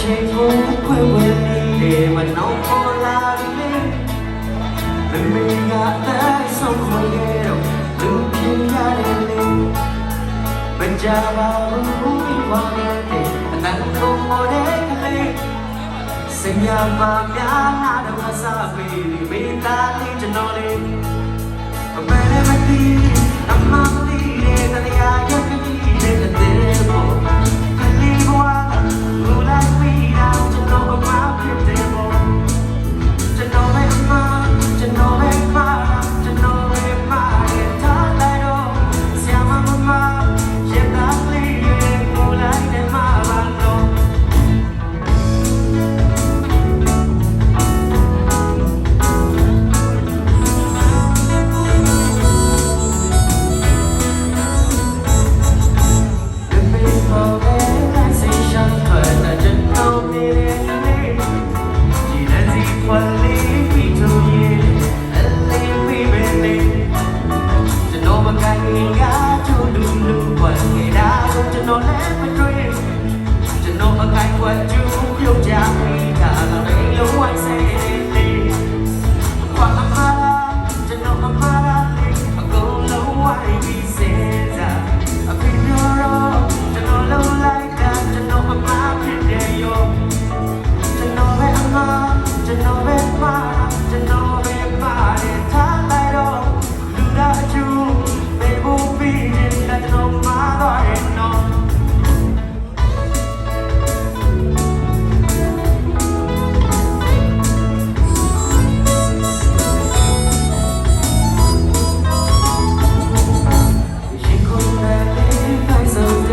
ချိန်ကိုခွေဝင်နေမနောင်ပေါ်လာပြီမမေကတည်းဆုံးခွေခဲ့တော့လူဖြစ်ရတယ်လေမကြပါဘူးဘာလဲတဲ့အနတ်ကိုမော်တဲ့ကလေးစင်ရပါများလာတော့စားပြီမိသားလေးကျွန်တော်လေး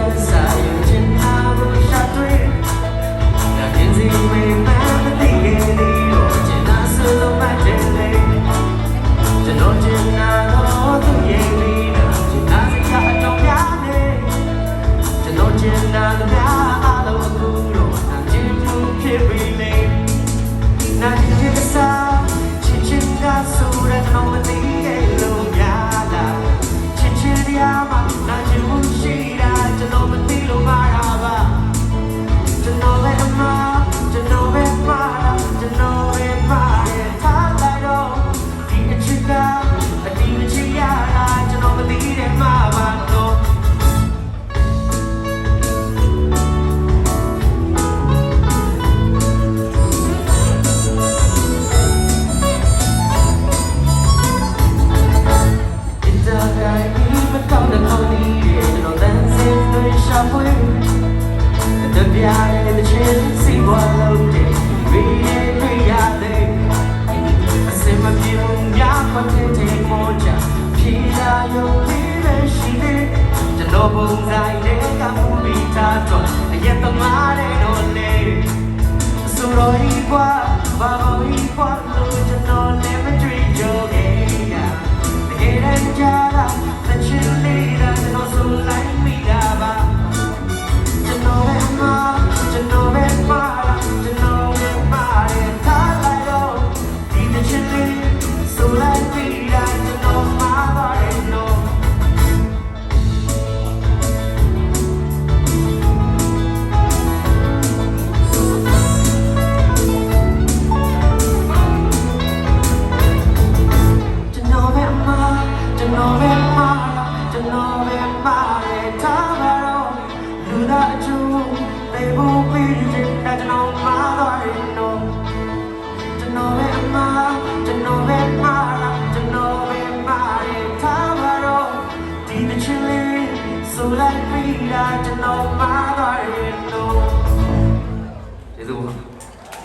Yes. ပြားတဲ့တစ်ချင်းစီးပွားလုံးတဲ့ဝေးရဲ့တွေ့ရတဲ့အစင်မပြုံများခွင့်တဲ့မောချဖြေလာရုံလေးပဲရှိနေကျွန်တော်ပုံဆိုင်တဲ့ကမှုမိသားတော့အရက်သမား တော်ပါသွားရင်တော့ကျွန်တော်ပဲအမှားကျွန်တော်ပဲမှားလားကျွန်တော်ပဲမှားရင်ထားပါတော့ဒီမချင်လေးဆိုလိုက်ပြီလားကျွန်တော်ပါသွားရင်တော့ကျေးဇူးပါ